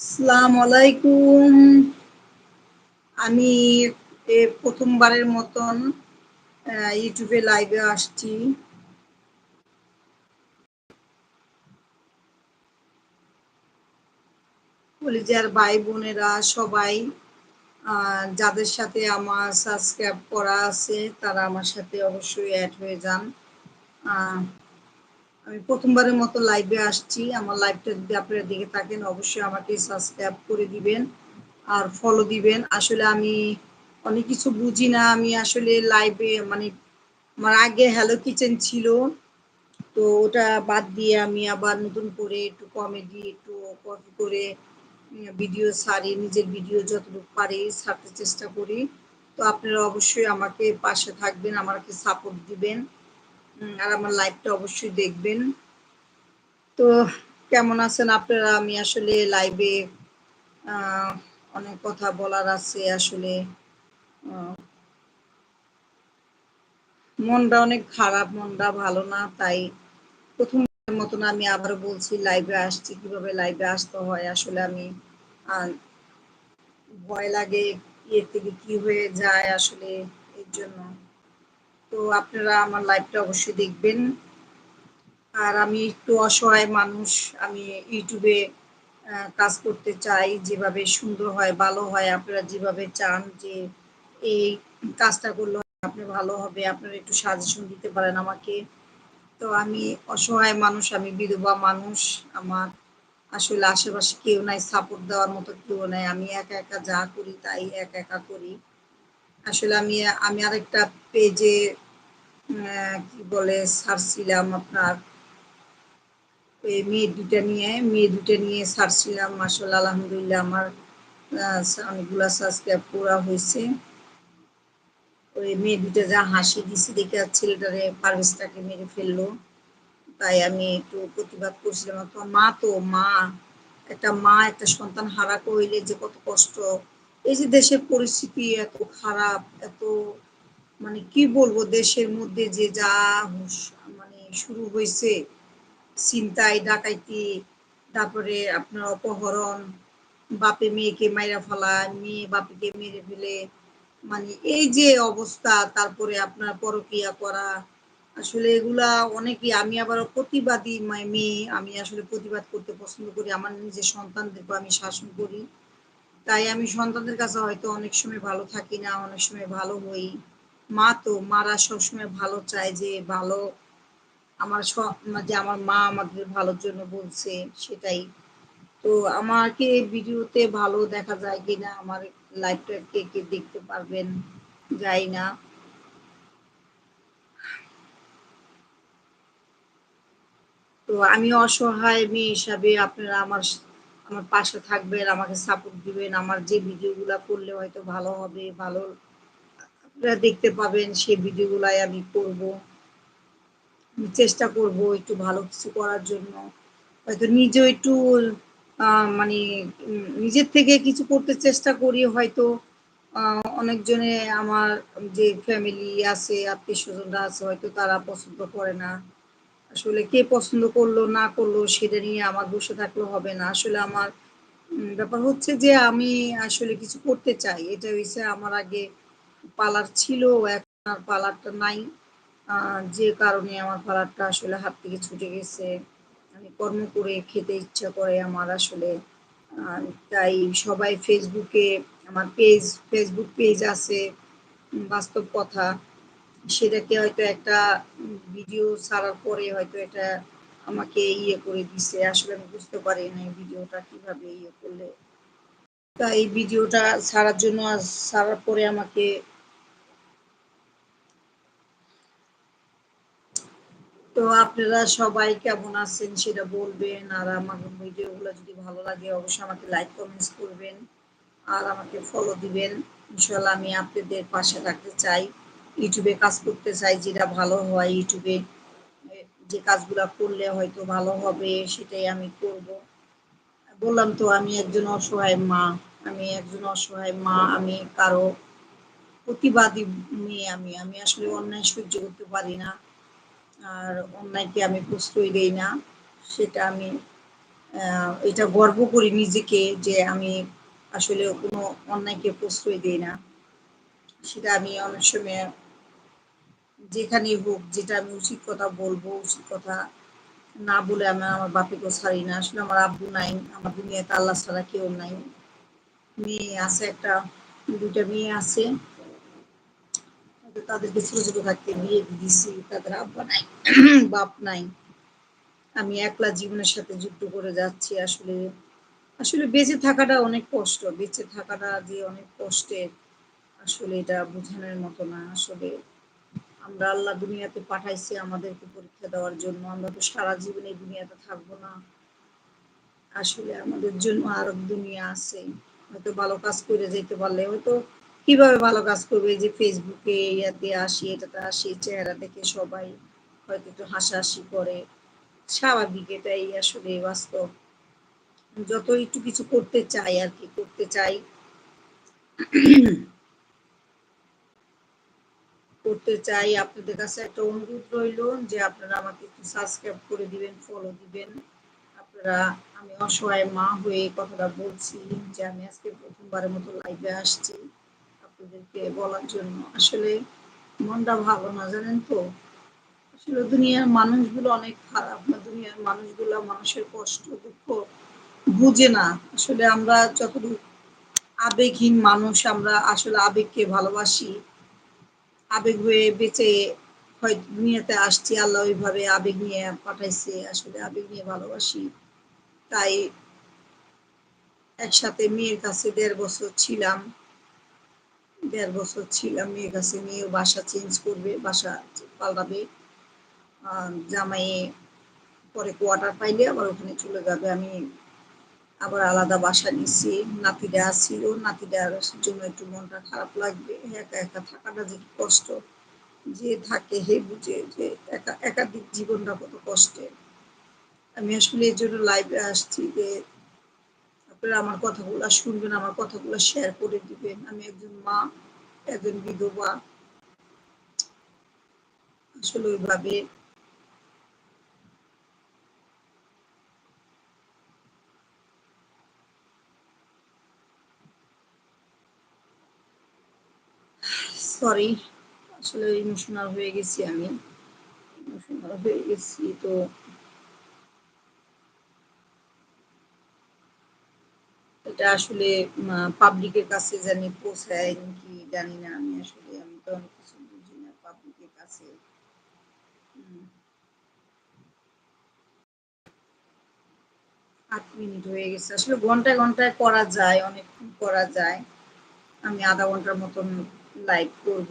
আসসালামু আলাইকুম। আমি প্রথমবারের মতন এ লাইভে আসছি। কলিজার ভাই-বোনেরা সবাই, আ, যাদের সাথে আমার সাবস্ক্রাইব করা আছে, তারা আমার সাথে অবশ্যই অ্যাড হয়ে যান। আমি প্রথমবারের মতো লাইভে আসছি। আমার লাইভটা যদি আপনারা দেখে থাকেন অবশ্যই আমাকে সাবস্ক্রাইব করে দিবেন আর ফলো দিবেন। আসলে আমি অনেক কিছু বুঝি না। আমি আসলে লাইভে মানে আমার আগে হ্যালো কিচেন ছিল। তো ওটা বাদ দিয়ে আমি আবার নতুন করে একটু কমেডি একটু কপি করে ভিডিও সারি নিজের ভিডিও যতটুকু পারি ছাড়তে চেষ্টা করি। তো আপনারা অবশ্যই আমাকে পাশে থাকবেন, আমাকে সাপোর্ট দিবেন। আর আমার লাইভটা অবশ্যই দেখবেন। তো কেমন আছেন আপনারা? আমি আসলে লাইভে অনেক কথা বলার আছে আসলে। মনটা অনেক খারাপ, মনটা ভালো না। তাই প্রথম মতন আমি আবার বলছি লাইভে আসছি। কীভাবে লাইভে আসতে হয় আসলে আমি ভয় লাগে ইয়ে থেকে কি হয়ে যায় আসলে এর জন্য। তো আপনারা আমার লাইভটা অবশ্যই দেখবেন। আর আমি একটু অসহায় মানুষ। আমি ইউটিউবে কাজ করতে চাই। যেভাবে সুন্দর হয়, ভালো হয় আপনারা যেভাবে চান যে এই কাজটা করলে আপনি ভালো হবে। আপনারা একটু সাজেশন দিতে পারেন আমাকে। তো আমি অসহায় মানুষ, আমি বিধবা মানুষ। আমার আসলে আশেপাশে কেউ নাই, সাপোর্ট দেওয়ার মতো কেউ নাই। আমি একা, একা যা করি তাই একা, একা করি। আসলে আমি আমি আরেকটা পেজে কি বলে ছাড়ছিলাম আপনার এই মেয়ে দুটা নিয়ে, মেয়ে দুটা নিয়ে ছাড়ছিলাম। মাশাআল্লাহ আলহামদুলিল্লাহ আমার অনেকগুলা সাবস্ক্রাইব করা হয়েছে ওই মেয়ে দুটা যা হাসি দিছে দেখে ছেলেটারে পারভেজটাকে মেরে ফেলল। তাই আমি একটু প্রতিবাদ করছিলাম। মা তো মা, একটা মা একটা সন্তান হারা হইলে যে কত কষ্ট। এই যে দেশের পরিস্থিতি এত খারাপ, এত মানে কি বলব দেশের মধ্যে যে যা মানে শুরু হয়েছে ছিনতাই, ডাকাইতি, তারপরে আপনার অপহরণ, বাপে মেয়েকে মাইরা ফেলায়, মেয়ে বাপেকে মেরে ফেলে। মানে এই যে অবস্থা তারপরে আপনার পরকীয়া করা। আসলে এগুলা অনেকই আমি আবার প্রতিবাদী মেয়ে। আমি আসলে প্রতিবাদ করতে পছন্দ করি। আমার নিজের সন্তানদেরকেও আমি শাসন করি। তাই আমি সন্তানদের কাছে হয়তো অনেক সময় ভালো থাকি না, অনেক সময় ভালো হই। মা তো, মারা সবসময় ভালো চায় যে ভালো আমার যে আমার মা আমাদের ভালোর জন্য বলছে সেটাই। তো আমাকে ভিডিওতে ভালো দেখা যায় কিনা, আমার লাইভটা কে, কে দেখতে পারবেন জানি না। তো আমি অসহায় মেয়ে হিসাবে আপনারা আমার আমার পাশে থাকবেন, আমাকে সাপোর্ট দিবেন। আমার যে ভিডিওগুলা করলে হয়তো ভালো হবে, ভালো আপনারা দেখতে পাবেন সেই ভিডিওগুলাই আমি করব। আমি চেষ্টা করব একটু ভালো কিছু করার জন্য। হয়তো নিজেও একটু মানে নিজের থেকে কিছু করতে চেষ্টা করি হয়তো অনেকজনে আমার যে ফ্যামিলি আছে, আত্মীয় স্বজনরা আছে হয়তো তারা পছন্দ করে না। আসলে কে পছন্দ করল না করল সেটা নিয়ে আমার বসে থাকলে হবে না। আসলে আমার ব্যাপার হচ্ছে যে আমি আসলে কিছু করতে চাই। এটা হইছে আমার আগে পার্লার ছিল, এখন আর পার্লারটা নাই। যে কারণে আমার পার্লারটা আসলে হাত থেকে ছুটে গেছে। আমি কর্ম করে খেতে ইচ্ছা করে আমার আসলে। তাই সবাই ফেসবুকে আমার পেজ ফেসবুক পেজ আছে বাস্তব কথা। সেটাকে হয়তো একটা ভিডিও ছাড়ার পরে হয়তো এটা আমাকে ইয়ে করে দিছে। আসলে আমি বুঝতে পারি নাই ভিডিওটা কীভাবে ইয়ে করলে তাই ভিডিওটা ছাড়ার জন্য ছাড়ার পরে আমাকে তো আপনারা সবাই কেমন আছেন সেটা বলবেন। আর আমার ভিডিওগুলো যদি ভালো লাগে অবশ্যই আমাকে লাইক, কমেন্টস করবেন। আর আমাকে ফলো দিবেন। ইনশাআল্লাহ আমি আপনাদের পাশে রাখতে চাই। এ কাজ করতে চাই, যেটা ভালো হয় এ যে কাজগুলো করলে হয়তো ভালো হবে, সেটাই আমি করব। বললাম তো, আমি একজন অসহায় মা। আমি একজন অসহায় মা। আমি কারও প্রতিবাদী মেয়ে আমি। আমি আসলে অন্যায় সহ্য করতে পারি না। আর অন্যায়কে আমি প্রশ্রয় দেই না। সেটা আমি এটা গর্ব করি নিজেকে যে আমি আসলে কোনো অন্যায়কে প্রশ্রয় দিই না সেটা আমি অনেক সময় যেখানেই হোক, যেটা আমি উচিত কথা বলব, উচিত কথা না বলে আমি আমার বাপেকেও ছাড়ি না। আসলে আমার আব্বু নাই, আমার দুনিয়াতে আল্লাহ ছাড়া কেউ নাই। মেয়ে আছে একটা দুটা মেয়ে আছে। তাদেরকে ছোট ছোট থাকতে বিয়ে দিছি, তাদের আব্বা নাই, বাপ নাই। আমি একলা জীবনের সাথে যুদ্ধ করে যাচ্ছি আসলে। আসলে বেঁচে থাকাটা অনেক কষ্ট, বেঁচে থাকাটা যে অনেক কষ্টের, আসলে এটা বোঝানোর মতো না। আসলে আমরা আল্লাহ দুনিয়াতে পাঠাইছি আমাদেরকে পরীক্ষা দেওয়ার জন্য। আমরা তো সারা জীবন এই দুনিয়াতে থাকব না। আসলে আমাদের জন্য আরও দুনিয়া আছে। হয়তো ভালো কাজ করে যেতে পারলে হয়তো কীভাবে ভালো কাজ করবে? যে ফেসবুকে ইয়াতে আসি, এটাতে আসি, চেহারা দেখে সবাই হয়তো একটু হাসাহাসি করে। স্বাভাবিক এটাই আসলে বাস্তব। যত একটু কিছু করতে চাই আর কি, করতে চাই। করতে চাই, আপনাদের কাছে একটা অনুরোধ রইল যে আপনারা আমাকে একটু সাবস্ক্রাইব করে দিবেন ফলো দিবেন। আপনারা, আমি অসহায় মা হয়ে কথাটা বলছি যে আমি আজকে প্রথমবারের মতো লাইভে আসছি আপনাদেরকে বলার জন্য। আসলে মনটা ভালো না, জানেন তো? আসলে দুনিয়ার মানুষগুলো অনেক খারাপ না? দুনিয়ার মানুষগুলো মানুষের কষ্ট, দুঃখ বুঝে না। আসলে আমরা যতটুকু আবেগহীন মানুষ, আমরা আসলে আবেগকে ভালোবাসি। আবেগ হয়ে বেঁচে হয় দুনিয়াতে আসছি, আল্লাহ ওইভাবে আবেগ নিয়ে পাঠাইছে, আসলে আবেগ নিয়ে ভালোবাসি। তাই একসাথে মেয়ের কাছে দেড় বছর ছিলাম, দেড় বছর ছিলাম মেয়ের কাছে মেয়েও বাসা চেঞ্জ করবে, বাসা পাল্টাবে। জামাইয়ে পরে কোয়ার্টার পাইলে আবার ওখানে চলে যাবে। আমি আবার আলাদা বাসা নিচ্ছি নাতিরা ছিল নাতিটার জন্য একটু মনটা খারাপ লাগবে, একা একা থাকাটা যে কষ্ট? যে থাকে হে বুঝে যে একা, একাধিক জীবনটা কত কষ্টের আমি আসলে এই জন্য লাইভে আসছি যে আপনারা আমার কথাগুলো শুনবেন, আমার কথাগুলো শেয়ার করে দিবেন। আমি একজন মা, একজন বিধবা। আসলে ওইভাবে সরি আসলে ইমোশনাল হয়ে গেছি আমি। ইমোশনাল হয়ে গেছি তো এটা আসলে পাবলিকের কাছে জানি পৌঁছায় কি জানি না। আমি আসলে, আমি তো অনেক কিছু বুঝি না পাবলিকের কাছে। আট মিনিট হয়ে গেছে। আসলে ঘন্টায় ঘন্টায় করা যায়, অনেকক্ষণ করা যায়। আমি আধা ঘণ্টার মতন লাইভ করব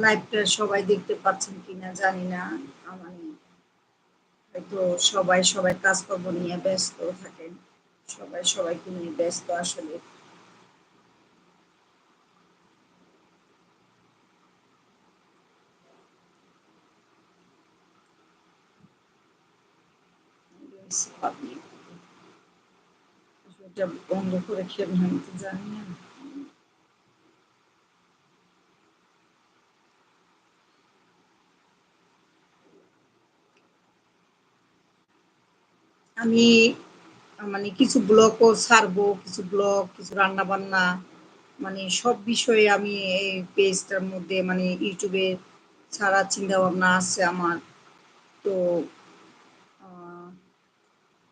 লাইভটা সবাই দেখতে পাচ্ছেন কিনা জানি না। আমার হয়তো সবাই সবাই কাজকর্ম নিয়ে ব্যস্ত থাকেন। সবাই সবাইকে নিয়ে ব্যস্ত আসলে। বন্ধ করে খেয়ে জানি না আমি মানে কিছু ব্লগও ছাড়বো, কিছু ব্লগ, কিছু রান্না বান্না মানে সব বিষয়ে আমি এই পেজটার মধ্যে মানে ইউটিউবে ছাড়ার চিন্তা ভাবনা আছে আমার। তো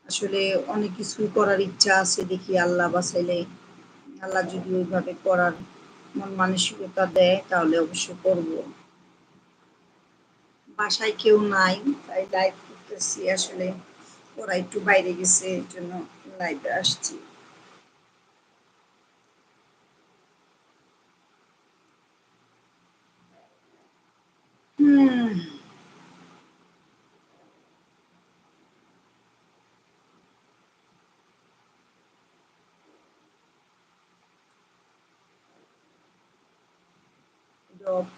আসলে অনেক কিছু করার ইচ্ছা আছে দেখি আল্লাহ বাসাইলে আল্লাহ যদি ওইভাবে করার মন মানসিকতা দেয়, তাহলে অবশ্যই করব। বাসায় কেউ নাই, তাই লাইভ করতেছি আসলে। ওরা একটু বাইরে গেছে, এর জন্য লাইভে আসছি। হুম।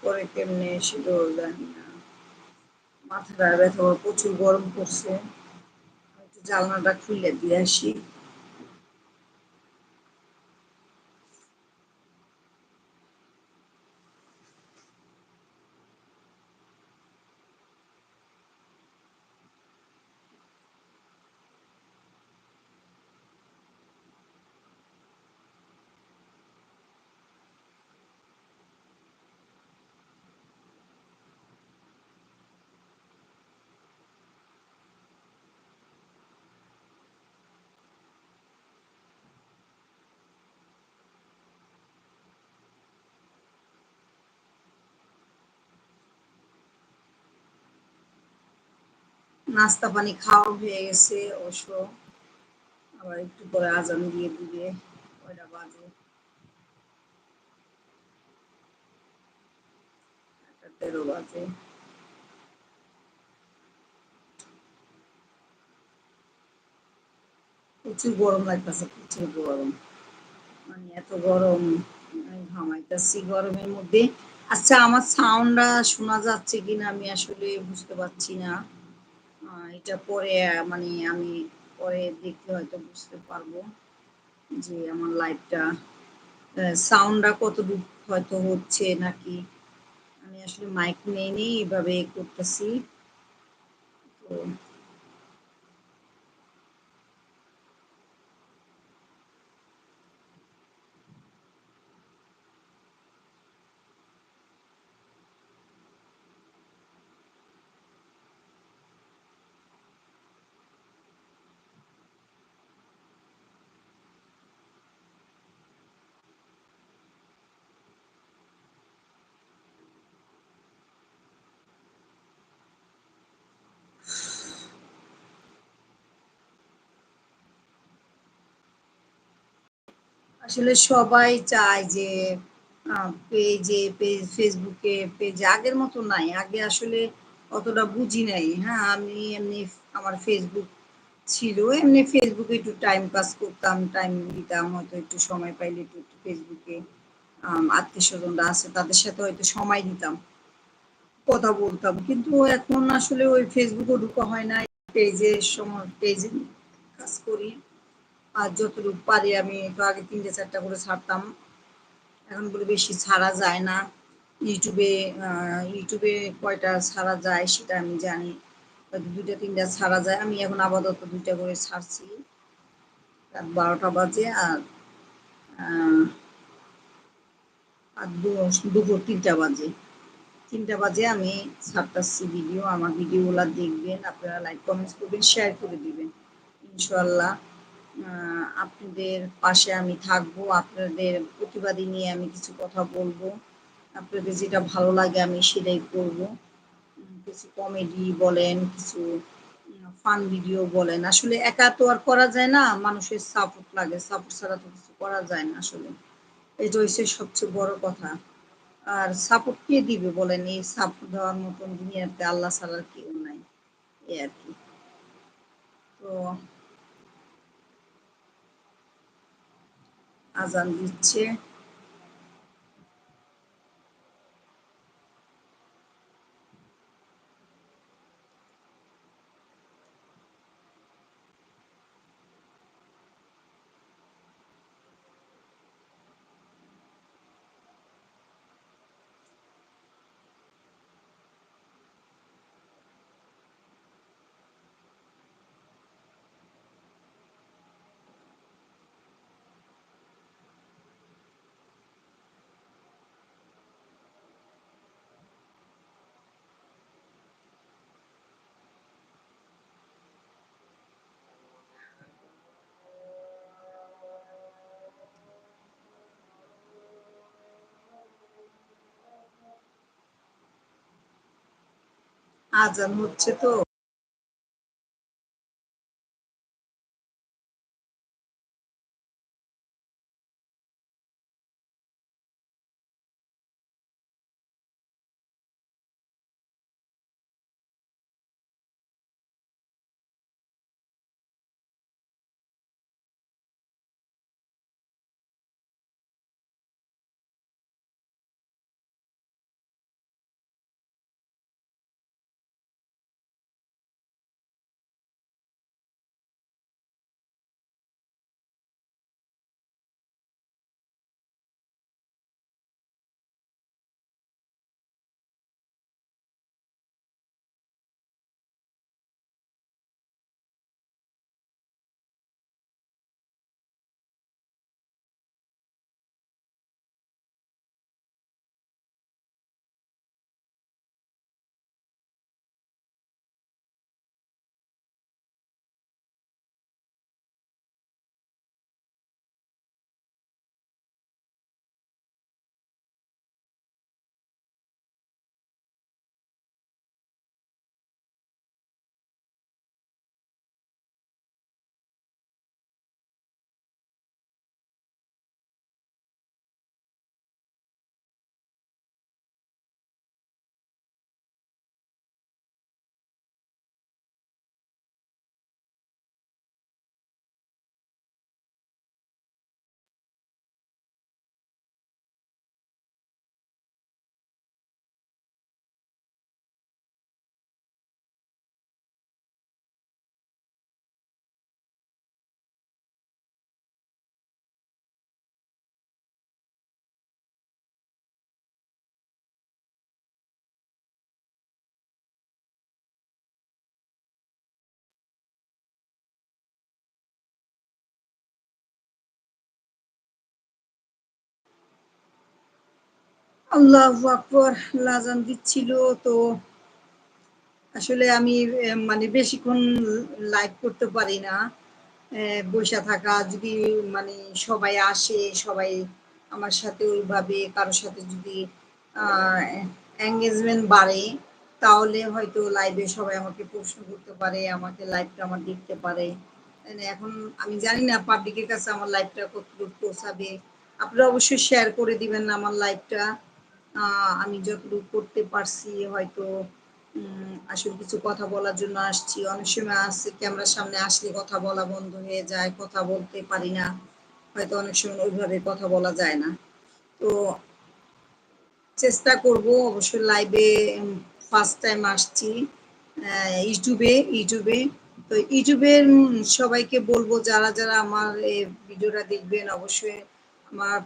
করে কেমনে সেটাও জানি না। মাথাটা ব্যথা প্রচুর গরম করছে জানলাটা খুলে দিয়ে আসি। নাস্তা পানি খাওয়া হয়ে গেছে, অবশ্য। আবার একটু পরে আজান দিয়ে দিবে, কয়টা বাজে? তেরো বাজে। প্রচুর গরম লাগতেছে, প্রচুর গরম। মানে এত গরম ঘামাইতেছি গরমের মধ্যে। আচ্ছা আমার সাউন্ডটা শোনা যাচ্ছে কিনা আমি আসলে বুঝতে পারছি না। এটা পরে মানে আমি পরে দেখলে হয়তো বুঝতে পারব যে আমার লাইভটা সাউন্ডটা কতটুকু হয়তো হচ্ছে নাকি। আমি আসলে মাইক নেই নেই, এভাবে করতেছি। তো আসলে সবাই চায় যে পেজে, পেজ, ফেসবুকে পেজে, আগের মতো নাই। আগে আসলে অতটা বুঝি নাই। হ্যাঁ আমি এমনি আমার ফেসবুক ছিল। এমনি ফেসবুকে একটু টাইম পাস করতাম টাইম দিতাম, হয়তো একটু সময় পাইলে একটু ফেসবুকে আত্মীয় স্বজনরা আছে, তাদের সাথে হয়তো সময় দিতাম, কথা বলতাম। কিন্তু এখন আসলে ওই ফেসবুকও ঢুকা হয় না পেজে সময়, পেজে কাজ করি। আর যতটুকু পারি আমি তো আগে তিনটে, চারটা করে ছাড়তাম। এখন বলে বেশি ছাড়া যায় না। ইউটিউবে ইউটিউবে কয়টা ছাড়া যায় সেটা আমি জানি। দুইটা, তিনটা ছাড়া যায়। আমি এখন আপাতত দুইটা করে ছাড়ছি। রাত বারোটা বাজে আর আর দুপুর তিনটা বাজে। তিনটা বাজে আমি ছাড়তাছি ভিডিও আমার ভিডিওগুলো দেখবেন, আপনারা লাইক কমেন্টস করবেন শেয়ার করে দিবেন ইনশাল্লাহ আপনাদের পাশে আমি থাকব, আপনাদের প্রতিবাদী নিয়ে আমি কিছু কথা বলব। আপনাদের যেটা ভালো লাগে আমি সেটাই করব। কিছু কমেডি বলেন, কিছু ফান ভিডিও বলেন। আসলে একা তো আর করা যায় না, মানুষের সাপোর্ট লাগে। সাপোর্ট ছাড়া তো কিছু করা যায় না আসলে। এটা হচ্ছে সবচেয়ে বড় কথা। আর সাপোর্ট কে দিবে বলেন? এই সাপোর্ট দেওয়ার মতন দুনিয়াতে আল্লাহ ছাড়ার কেউ নাই। এই আর কি। তো আজান দিচ্ছে। আজান হচ্ছে তো। আল্লাহু আকবার লাজান দিচ্ছিল। তো আসলে আমি মানে বেশিক্ষণ লাইভ করতে পারি না। বসে থাকা, যদি মানে সবাই আসে, সবাই আমার সাথে ওইভাবে, কারোর সাথে যদি এঙ্গেজমেন্ট বাড়ে, তাহলে হয়তো লাইভে সবাই আমাকে প্রশ্ন করতে পারে, আমাকে লাইভটা আমার দেখতে পারে। এখন আমি জানি না পাবলিকের কাছে আমার লাইভটা কতটুকু পৌঁছাবে। আপনারা অবশ্যই শেয়ার করে দিবেন আমার লাইভটা আমি যতটুকু করতে পারছি, হয়তো আসলে কিছু কথা বলার জন্য আসছি। অনেক সময় আসছে ক্যামেরার সামনে আসলে কথা বলা বন্ধ হয়ে যায়, কথা বলতে পারি না। হয়তো অনেক সময় ওইভাবে কথা বলা যায় না। তো চেষ্টা করব, অবশ্যই লাইভে ফার্স্ট টাইম আসছি ইউটিউবে ইউটিউবে। তো ইউটিউবের সবাইকে বলব, যারা যারা আমার ভিডিওটা দেখবেন, অবশ্যই আমার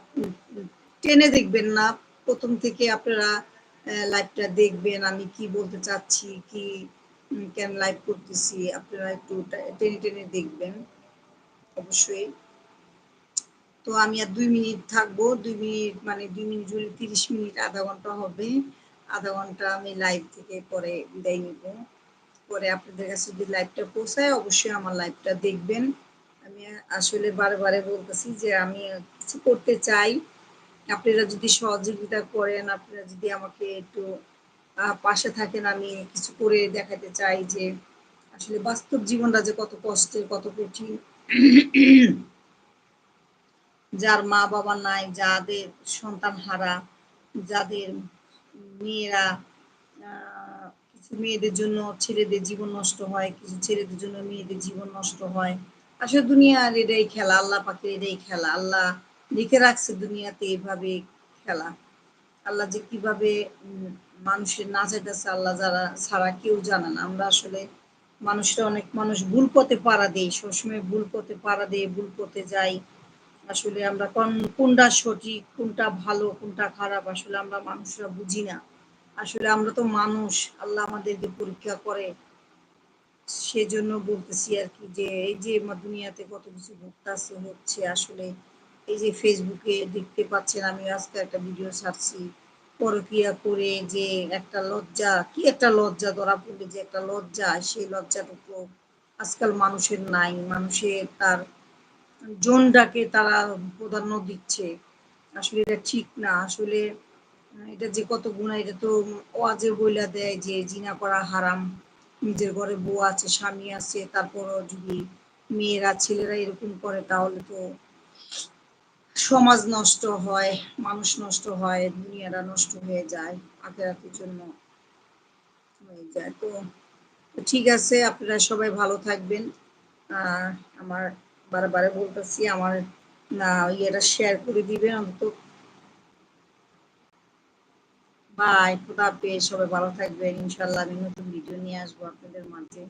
টেনে দেখবেন না। প্রথম থেকে আপনারা লাইভটা দেখবেন, আমি কি বলতে চাচ্ছি, কি কেন লাইভ করতেছি, আপনারা একটু টেনে টেনে দেখবেন, অবশ্যই। তো আমি আর দুই মিনিট থাকব, দুই মিনিট মানে দুই মিনিট জুড়ে তিরিশ মিনিট, আধা ঘণ্টা হবে। আধা ঘণ্টা আমি লাইভ থেকে পরে বিদায় নিব। পরে আপনাদের কাছে যদি লাইভটা পৌঁছায়, অবশ্যই আমার লাইভটা দেখবেন। আমি আসলে বারে বারে বলতেছি যে আমি কিছু করতে চাই। আপনারা যদি সহযোগিতা করেন, আপনারা যদি আমাকে একটু পাশে থাকেন, আমি কিছু করে দেখাতে চাই যে আসলে বাস্তব জীবনটা যে কত কষ্টের, কত কঠিন। যার মা বাবা নাই, যাদের সন্তান হারা, যাদের মেয়েরা কিছু মেয়েদের জন্য ছেলেদের জীবন নষ্ট হয়, কিছু ছেলেদের জন্য মেয়েদের জীবন নষ্ট হয়। আসলে দুনিয়ার এটাই খেলা, আল্লাহ পাখির এটাই খেলা, আল্লাহ লিখে রাখছে দুনিয়াতে এইভাবে খেলা। আল্লাহ যে কীভাবে মানুষের না চাইতেছে, আল্লাহ যারা ছাড়া কেউ জানে না। আমরা আসলে মানুষরা অনেক মানুষ ভুল পথে পাড়া দেই, সবসময় ভুল পথে পাড়া দিয়ে ভুল পথে যাই। আসলে আমরা কোন, কোনটা সঠিক, কোনটা ভালো, কোনটা খারাপ, আসলে আমরা মানুষরা বুঝি না। আসলে আমরা তো মানুষ, আল্লাহ আমাদেরকে পরীক্ষা করে। সেজন্য বলতেছি আর কি যে, এই যে দুনিয়াতে কত কিছু ঘটতেছে, হচ্ছে আসলে এই যে ফেসবুকে দেখতে পাচ্ছেন, আমি আজকে একটা ভিডিও ছাড়ছি। পরকিয়া করে যে একটা লজ্জা, কি একটা লজ্জা ধরা পড়বে যে একটা লজ্জা, সেই লজ্জাটুকু আজকাল মানুষের নাই। মানুষের তার জোনটাকে তারা প্রাধান্য দিচ্ছে। আসলে এটা ঠিক না। আসলে এটা যে কত গুণা, এটা তো ওয়াজে বইলা দেয় যে জিনা করা হারাম। নিজের ঘরে বউ আছে, স্বামী আছে, তারপরও যদি মেয়েরা, ছেলেরা এরকম করে, তাহলে তো সমাজ নষ্ট হয়, মানুষ নষ্ট হয়, দুনিয়াটা নষ্ট হয়ে যায়, আখেরাতের জন্য হয়ে যায়। তো ঠিক আছে, আপনারা সবাই ভালো থাকবেন। আমার বারে বলতেছি, আমার না ইয়েটা শেয়ার করে দিবেন অন্তত। বাই খুদা পেয়ে সবাই ভালো থাকবেন। ইনশাল্লাহ আমি নতুন ভিডিও নিয়ে আসব আপনাদের মাঝে।